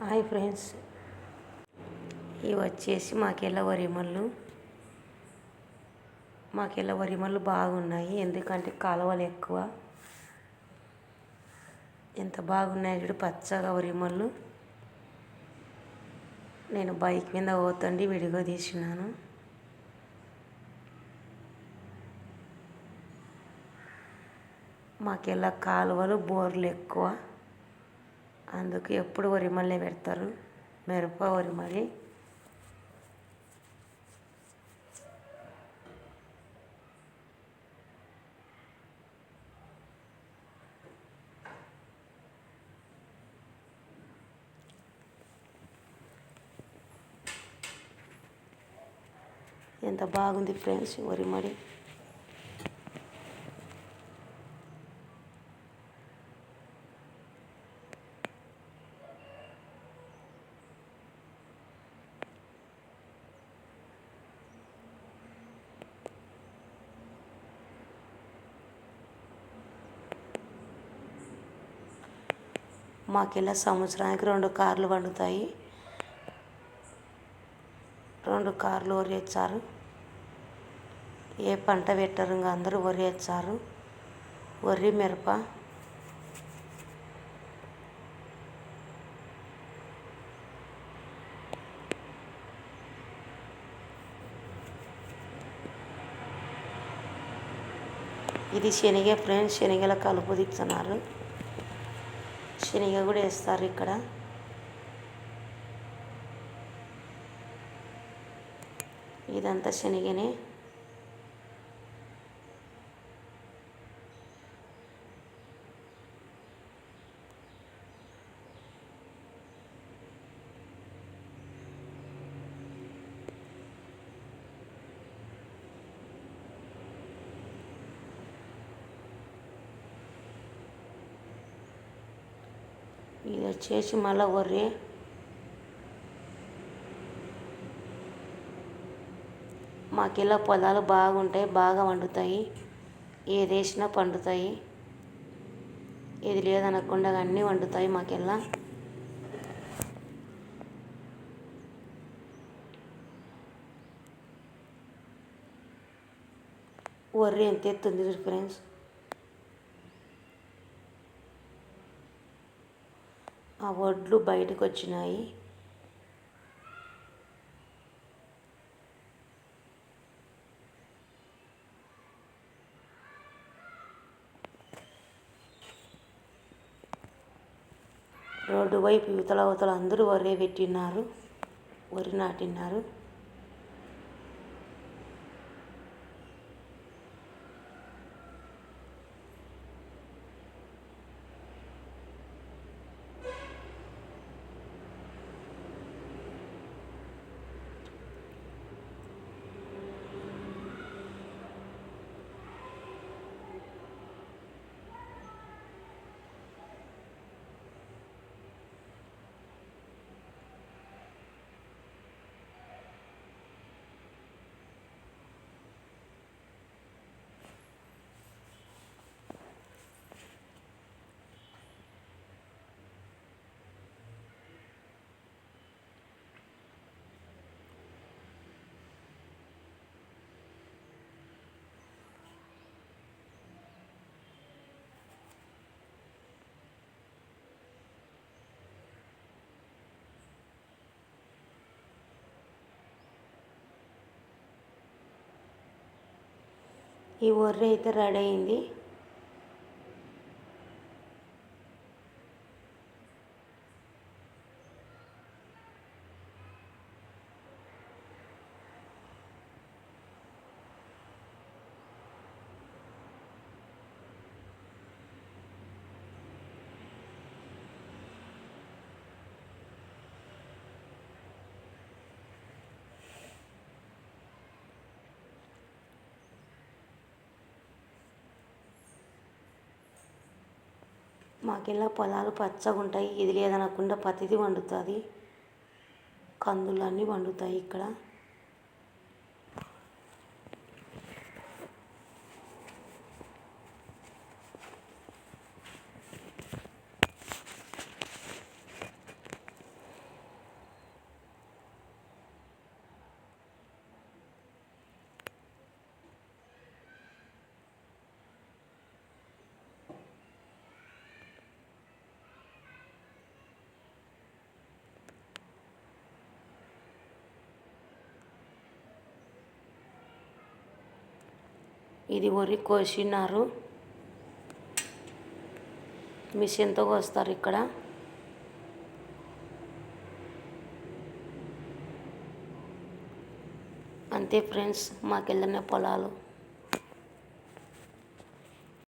Hi friends. ఇవి వచ్చేసి మాకెళ్ళ వరిమళ్ళు మాకెళ్ళ వరిమళ్ళు బాగున్నాయి. ఎందుకంటే కాలువలు ఎక్కువ. ఎంత బాగున్నాయి చూడు పచ్చగా వరిమళ్ళు నేను బైక్ మీద పోతుండి విడిగా తీసినాను. మాకెళ్ళ కాలువలు బోర్లు ఎక్కువ. అందుకు ఎప్పుడు వరిమల్లే పెడతారు? మిరప వరిమల్లి ఎంత బాగుంది ఫ్రెండ్స్ వరిమడి మాకెళ్ళ సంవత్సరానికి రెండు కార్లు పండుతాయి రెండు కార్లు వరి ఏ పంట పెట్టరు ఇంకా అందరూ వరి వరి మిరప. ఇది శనగ ఫ్రెండ్స్ శనగల కలుపు తీస్తున్నారు. శనగ కూడా వేస్తారు ఇక్కడ. ఇదంతా శనగనే. ఇది వచ్చేసి మళ్ళీ వరి మాకెళ్ళ పొలాలు బాగుంటాయి బాగా వండుతాయి ఏది వేసినా పండుతాయి. ఏది లేదనకుండా అన్నీ వండుతాయి మాకెల్లా వరి ఎంత ఎత్తుంది ఫ్రెండ్స్. ఆ వడ్లు బయటకు వచ్చినాయి రోడ్డు వైపు యువతల అవతల అందరూ వరి పెట్టినారు వరి నాటినారు. ఈ వరి అయితే రెడీ అయింది. మాకెళ్ళ పొలాలు పచ్చగా ఉంటాయి ఇది లేదనకుండా పత్తిది వండుతుంది. కందులు అన్నీ వండుతాయి ఇక్కడ. ఇది వరి కోసినారు. మిషన్తో కోస్తారు ఇక్కడ. అంతే ఫ్రెండ్స్ మాకెళ్ళనే పొలాలు.